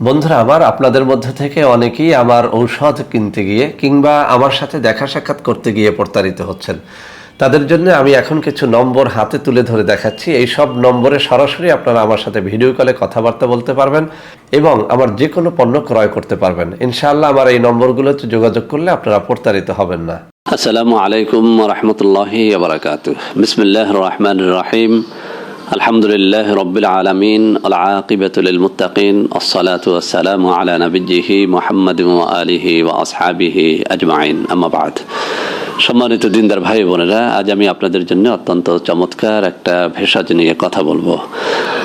বন্ধুরা আমার আপনাদের মধ্যে থেকে অনেকেই আমার ঔষধ কিনতে গিয়ে কিংবা আমার সাথে দেখা সাক্ষাৎ করতে গিয়ে প্রতারিত হচ্ছেন। তাদের জন্য আমি এখন কিছু নম্বর হাতে তুলে ধরে দেখাচ্ছি। এই সব নম্বরে সরাসরি আপনারা আমার সাথে ভিডিও কলে কথাবার্তা বলতে পারবেন এবং আমার যে কোনো পণ্য ক্রয় করতে পারবেন। ইনশাআল্লাহ আমার এই নম্বরগুলোতে যোগাযোগ করলে আপনারা প্রতারিত হবেন না। আসসালামু আলাইকুম রহমতুল্লাহি বারকাত রহমান রহিম। আলহামদুলিল্লাহ রবিল আলমিন আলআকিবাতুল মুতাকিন আসসালাতু ওয়াসসালামু আলা নবিজিহি মোহাম্মদ আলিহি ওয়া আসহাবিহি আজমাইন। আম্মা সম্মানিত দিনদার ভাই বোনেরা আজ আমি আপনাদের জন্য অত্যন্ত চমৎকার একটা ভেষজ নিয়ে কথা বলব।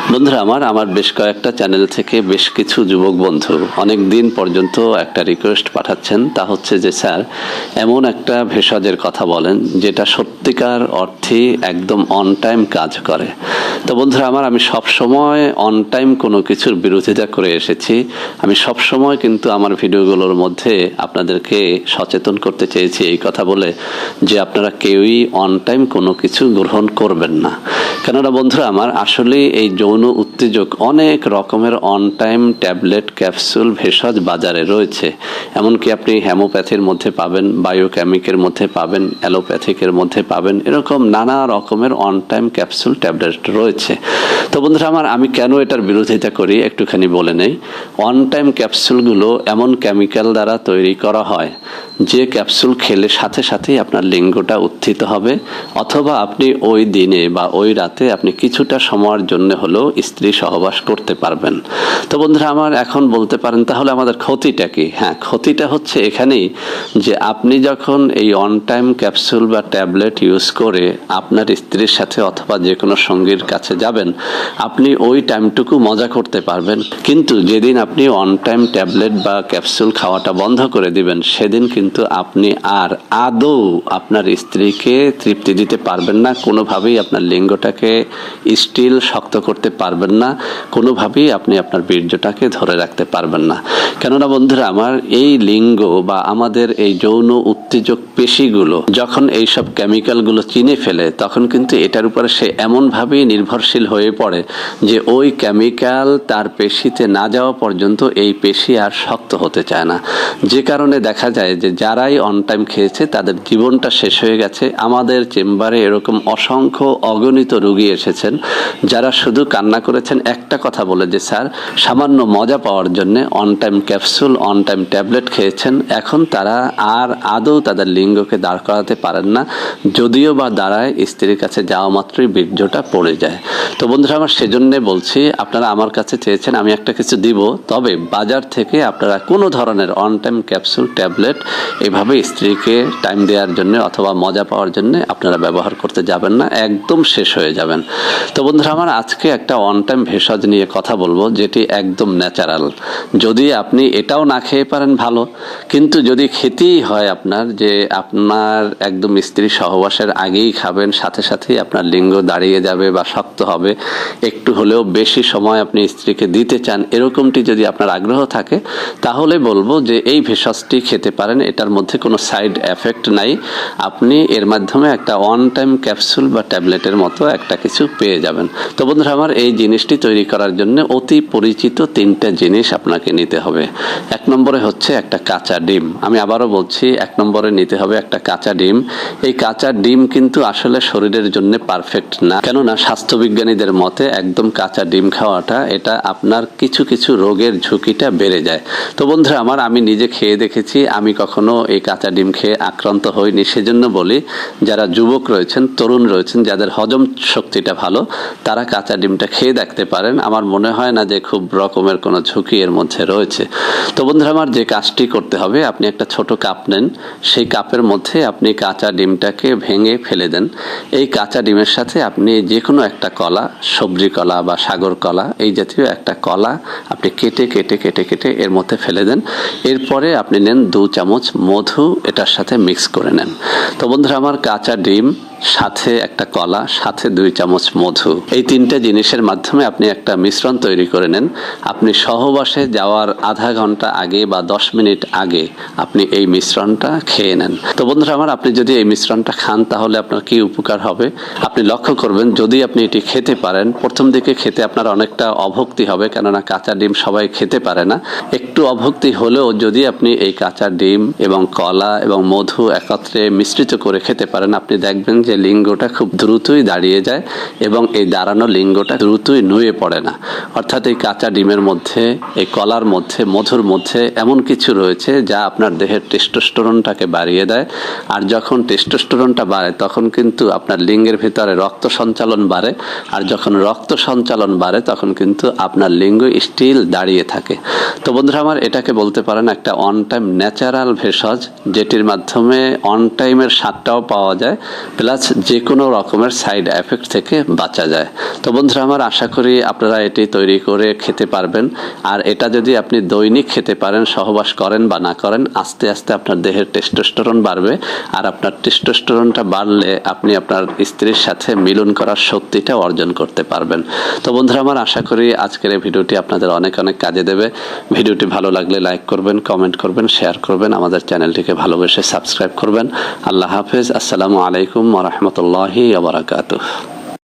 বন্ধুরা, আমার আমার বেশ কয়েকটা চ্যানেল থেকে বেশ কিছু যুবক বন্ধু অনেক দিন পর্যন্ত একটা রিকোয়েস্ট পাঠাচ্ছেন। তা হচ্ছে যে, স্যার, এমন একটা ভেষজের কথা বলেন, যেটা সত্যিকার অর্থে একদম অন টাইম কাজ করে। তো বন্ধুরা, আমার, আমি সব সময় অন টাইম কোনো কিছুর বিরোধিতা করে এসেছি। আমি সব সময় কিন্তু আমার ভিডিওগুলোর মধ্যে আপনাদেরকে সচেতন করতে চেয়েছি এই কথা বলে যে, আপনারা কেউই অন টাইম কোনো কিছু গ্রহণ করবেন না। কেননা বন্ধুরা, আমার, আসলে এই যৌন উত্তেজক অনেক রকমের অন টাইম ট্যাবলেট ক্যাপসুল ভেষজ বাজারে রয়েছে। এমনকি আপনি হ্যামোপ্যাথির মধ্যে পাবেন বায়োকেমিকের মধ্যে পাবেন অ্যালোপ্যাথিকের মধ্যে পাবেন, এরকম নানা রকমের অন টাইম ক্যাপসুল ট্যাবলেট রয়েছে। তো বন্ধুরা আমার, আমি কেন এটার বিরোধিতা করি, একটুখানি বলে নেই। অন টাইম ক্যাপসুলগুলো এমন কেমিক্যাল দ্বারা তৈরি করা হয়, যে ক্যাপসুল খেলে সাথে সাথেই আপনার লিঙ্গটা উত্থিত হবে, অথবা আপনি ওই দিনে বা ওই রাতে আপনি কিছুটা সময়ের জন্য হলেও স্ত্রী সহবাস করতে পারবেন। তো বন্ধুরা, আমার এখন বলতে পারেন, তাহলে আমাদের ক্ষতিটা কি? হ্যাঁ ক্ষতিটা হচ্ছে এখানেই যে আপনি যখন এই অন টাইম ক্যাপসুল বা ট্যাবলেট ইউজ করে আপনার স্ত্রীর সাথে অথবা যে কোনো সঙ্গীর কাছে যাবেন, আপনি ওই টাইমটুকু মজা করতে পারবেন। কিন্তু যেদিন আপনি অন টাইম ট্যাবলেট বা ক্যাপসুল খাওয়াটা বন্ধ করে দিবেন, সেদিন কিন্তু আপনি আর আদৌ আপনার স্ত্রীকে তৃপ্তি দিতে পারবেন না। কোনোভাবেই আপনার লিঙ্গটাকে স্টিল শক্ত করতে পারবেন না, কোনোভাবেই আপনি আপনার বীর্যটাকে ধরে রাখতে পারবেন না। কেননা বন্ধুরা, আমার এই লিঙ্গ বা আমাদের এই যৌন উত্তেজক পেশিগুলো যখন এই সব কেমিক্যালগুলো চিনে ফেলে, তখন কিন্তু এটার উপরে সে এমনভাবেই নির্ভরশীল হয়ে পড়ে যে ওই কেমিক্যাল তার পেশিতে না যাওয়া পর্যন্ত এই পেশি আর শক্ত হতে চায় না। যে কারণে দেখা যায় যে যারাই অন টাইম খেয়েছে, তাদের জীবনটা শেষ হয়ে গেছে। আমাদের চেম্বারে এরকম অসংখ্য অগণিত রুগী এসেছেন, যারা শুধু কান্না করেছেন, একটা কথা বলে যে, স্যার, সামান্য মজা পাওয়ার জন্য on time capsule on time tablet খেয়েছেন। এখন তারা আর আদৌ তাদের লিঙ্গকে দাঁড় করাতে পারেন না। যদিও বা দাঁড়ায়, স্ত্রীর কাছে যাওয়া মাত্রই বীর্যটা পড়ে যায়। তো বন্ধুরা, আমার সেজন্যে বলছি, আপনারা আমার কাছে চেয়েছেন, আমি একটা কিছু দিব। তবে বাজার থেকে আপনারা কোনো ধরনের অন টাইম ক্যাপসুল ট্যাবলেট এভাবে স্ত্রীকে টাইম দেওয়ার জন্য অথবা মজা পাওয়ার জন্য আপনারা ব্যবহার করতে যাবেন না, একদম শেষ হয়ে যাবেন। তো বন্ধুরা, আমার আজকে একটা অন টাইম ভেষজ নিয়ে কথা বলব, যেটি একদম ন্যাচারাল যদি আপনি এটাও না খেয়ে পারেন, ভালো। কিন্তু যদি খেতেই হয় আপনার, যে আপনার একদম স্ত্রী সহবাসের আগেই খাবেন, সাথে সাথেই আপনার লিঙ্গ দাঁড়িয়ে যাবে বা শক্ত হবে, একটু হলেও বেশি সময় আপনি স্ত্রীকে দিতে চান, এরকমটি যদি আপনার আগ্রহ থাকে, তাহলে বলব যে এই ভেষজটি খেতে পারেন, এটার মধ্যে কোনো সাইড এফেক্ট নাই। আপনি এর মাধ্যমে একটা অন টাইম ক্যাপসুল বা ট্যাবলেটের মতো একটা কিছু পেয়ে যাবেন। তো বন্ধুরা, আমার এই জিনিসটি তৈরি করার জন্য অতি পরিচিত তিনটা জিনিস আপনাকে নিতে হবে। এক নম্বরে হচ্ছে একটা কাঁচা ডিম। আমি আবারও বলছি, এক নম্বরে নিতে হবে একটা কাঁচা ডিম। এই কাঁচা ডিম কিন্তু আসলে শরীরের জন্য পারফেক্ট না। কেননা স্বাস্থ্যবিজ্ঞানীদের মতে একদম কাঁচা ডিম খাওয়াটা, এটা আপনার কিছু কিছু রোগের ঝুঁকিটা বেড়ে যায়। তো বন্ধুরা আমার, আমি নিজে খেয়ে দেখেছি, আমি কখনো এই কাঁচা ডিম খেয়ে আক্রান্ত হইনি। সেজন্য বলি, যারা যুবক রয়েছেন, তরুণ রয়েছেন, যাদের হজম শক্তিটা ভালো, তারা কাঁচা ডিমটা খেয়ে দেখতে পারেন। আমার মনে হয় না যে খুব রকমের কোনো ঝুঁকি এর মধ্যে রয়েছে। তো বন্ধুরা আমার যে কাজটি করতে হবে, আপনি একটা ছোট কাপ নেন। সেই কাপের মধ্যে আপনি কাঁচা ডিমটাকে ভেঙে ফেলে দেন। এই কাঁচা ডিমের সাথে আপনি যে কোনো একটা কলা, সবজি কলা বা সাগর কলা, এই জাতীয় একটা কলা আপনি কেটে কেটে কেটে কেটে এর মধ্যে ফেলে দেন। এরপরে আপনি নেন দু চামচ মধু, এটার সাথে মিক্স করে নেন। তো বন্ধুরা আমার কাঁচা ডিম, সাথে একটা কলা, সাথে দুই চামচ মধু। এই তিনটে জিনিসের এর মাধ্যমে আপনি একটা মিশ্রণ তৈরি করে নেন। আপনি সহবাসে যাওয়ার আধা ঘণ্টা আগে বা দশ মিনিট আগে আপনি এই মিশ্রণটা খেয়ে নেন। তো বন্ধুরা আমার, আপনি যদি এই মিশ্রণটা খান, তাহলে আপনার কি উপকার হবে? আপনি লক্ষ্য করবেন, যদি আপনি এটি খেতে পারেন, প্রথম দিকে খেতে আপনার অনেকটা অভক্তি হবে, কেননা কাঁচা ডিম সবাই খেতে পারে না। একটু অভক্তি হলেও যদি আপনি এই কাঁচা ডিম এবং কলা এবং মধু একত্রে মিশ্রিত করে খেতে পারেন, আপনি দেখবেন যে লিঙ্গটা খুব দ্রুতই দাঁড়িয়ে যায় এবং এই দাঁড়ানো লিঙ্গটা দ্রুতই নুয়ে পড়ে না। অর্থাৎ এই কাঁচা ডিমের মধ্যে, এই কলার মধ্যে, মধুর মধ্যে এমন কিছু রয়েছে যা আপনার দেহের টেস্টোস্টেরনটাকে বাড়িয়ে দেয়। আর যখন টেস্টোস্টেরনটা বাড়ে, তখন কিন্তু আপনার লিঙ্গের ভিতরে রক্ত সঞ্চালন বাড়ে। আর যখন রক্ত সঞ্চালন বাড়ে, তখন কিন্তু আপনার লিঙ্গ স্টিল দাঁড়িয়ে থাকে। তো বন্ধুরা আমার, এটাকে বলতে পারেন একটা অন টাইম ন্যাচারাল ভেষজ, যেটির মাধ্যমে অন টাইমের স্বাদটাও পাওয়া যায় প্লাস যে কোনো রকমের সাইড এফেক্ট থেকে বাঁচা যায়। তো বন্ধুরা আমার আশা করি আপনারা এটি তৈরি করে খেতে পারবেন। আর এটা যদি আপনি দৈনিক খেতে পারেন, সহবাস করেন বা না করেন, আস্তে আস্তে আপনার দেহের টেস্টোস্টেরন বাড়বে। আর আপনার টেস্টোস্টেরনটা বাড়লে আপনি আপনার স্ত্রীর সাথে মিলন করার শক্তিটা অর্জন করতে পারবেন। তো বন্ধুরা, আমার আশা করি আজকের এই ভিডিওটি আপনাদের অনেক অনেক কাজে দেবে। ভিডিওটি ভালো লাগলে লাইক করবেন, কমেন্ট করবেন, শেয়ার করবেন, আমাদের চ্যানেলটিকে ভালোবেসে সাবস্ক্রাইব করবেন। আল্লাহ হাফেজ। আসসালামু আলাইকুম ওরহমতুল্লাহি আবরাকাতুহ